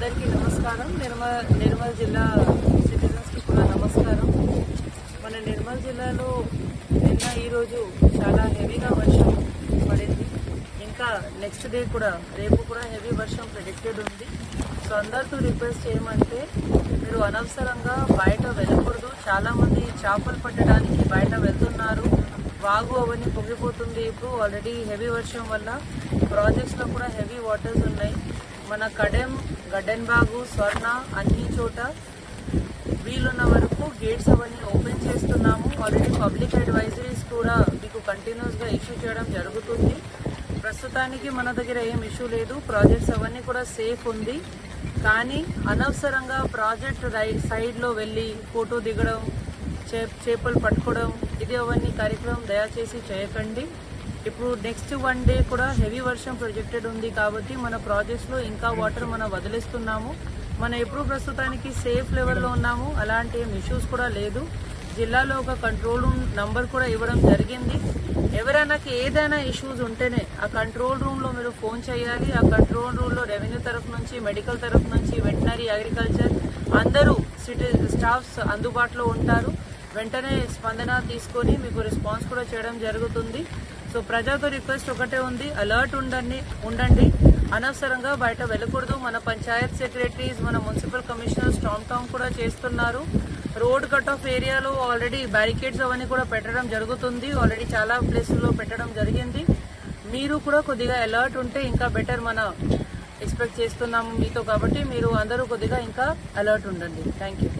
అందరికీ నమస్కారం. నిర్మల్ నిర్మల్ జిల్లా సిటిజన్స్కి కూడా నమస్కారం. మన నిర్మల్ జిల్లాలో నిన్న ఈరోజు చాలా హెవీగా వర్షం పడింది. ఇంకా నెక్స్ట్ డే కూడా రేపు కూడా హెవీ వర్షం ప్రిడిక్టెడ్ ఉంది. సో అందరితో రిక్వెస్ట్ చేయమంటే మీరు అనవసరంగా బయట వెళ్ళకూడదు. చాలామంది చేపలు పట్టడానికి బయట వెళ్తున్నారు. వాగు అవన్నీ పొంగిపోతుంది. ఇప్పుడు ఆల్రెడీ హెవీ వర్షం వల్ల ప్రాజెక్ట్స్లో కూడా హెవీ వాటర్స్ ఉన్నాయి. మన కడెం గడ్డెన్ బాగు స్వర్ణ అన్ని చోట వీలున్న వరకు గేట్స్ అవన్నీ ఓపెన్ చేస్తున్నాము. ఆల్రెడీ పబ్లిక్ అడ్వైజరీస్ కూడా మీకు కంటిన్యూస్గా ఇష్యూ చేయడం జరుగుతుంది. ప్రస్తుతానికి మన దగ్గర ఏం ఇష్యూ లేదు. ప్రాజెక్ట్స్ అవన్నీ కూడా సేఫ్ ఉంది. కానీ అనవసరంగా ప్రాజెక్ట్ రై సైడ్లో వెళ్ళి ఫోటో దిగడం చే చేపలు పట్టుకోవడం ఇది అవన్నీ కార్యక్రమం దయచేసి చేయకండి. ఇప్పుడు నెక్స్ట్ వన్ డే కూడా హెవీ వర్షం ప్రొజెక్టెడ్ ఉంది కాబట్టి మన ప్రాజెక్ట్స్లో ఇంకా వాటర్ మనం వదిలేస్తున్నాము. మనం ఎప్పుడు ప్రస్తుతానికి సేఫ్ లెవెల్లో ఉన్నాము. అలాంటి ఏం ఇష్యూస్ కూడా లేదు. జిల్లాలో ఒక కంట్రోల్ రూమ్ నంబర్ కూడా ఇవ్వడం జరిగింది. ఎవరైనా ఏదైనా ఇష్యూస్ ఉంటేనే ఆ కంట్రోల్ రూమ్లో మీరు ఫోన్ చేయాలి. ఆ కంట్రోల్ రూమ్లో రెవెన్యూ తరఫు నుంచి మెడికల్ తరఫు నుంచి వెటనరీ అగ్రికల్చర్ అందరూ సిటీ స్టాఫ్స్ అందుబాటులో ఉంటారు. వెంటనే స్పందన తీసుకొని మీకు రెస్పాన్స్ కూడా చేయడం జరుగుతుంది. సో ప్రజలతో రిక్వెస్ట్ ఒకటే ఉంది. అలర్ట్ ఉండండి ఉండండి. అనవసరంగా బయట వెళ్ళకూడదు. మన పంచాయత్ సెక్రటరీస్ మన మున్సిపల్ కమిషనర్ స్టామ్ టౌన్ కూడా చేస్తున్నారు. రోడ్ కట్ ఆఫ్ ఏరియాలో ఆల్రెడీ బ్యారికేడ్స్ అవన్నీ కూడా పెట్టడం జరుగుతుంది. ఆల్రెడీ చాలా ప్లేసుల్లో పెట్టడం జరిగింది. మీరు కూడా కొద్దిగా అలర్ట్ ఉంటే ఇంకా బెటర్ మన ఎక్స్పెక్ట్ చేస్తున్నాము మీతో కాబట్టి మీరు అందరూ కొద్దిగా ఇంకా అలర్ట్ ఉండండి. Thank you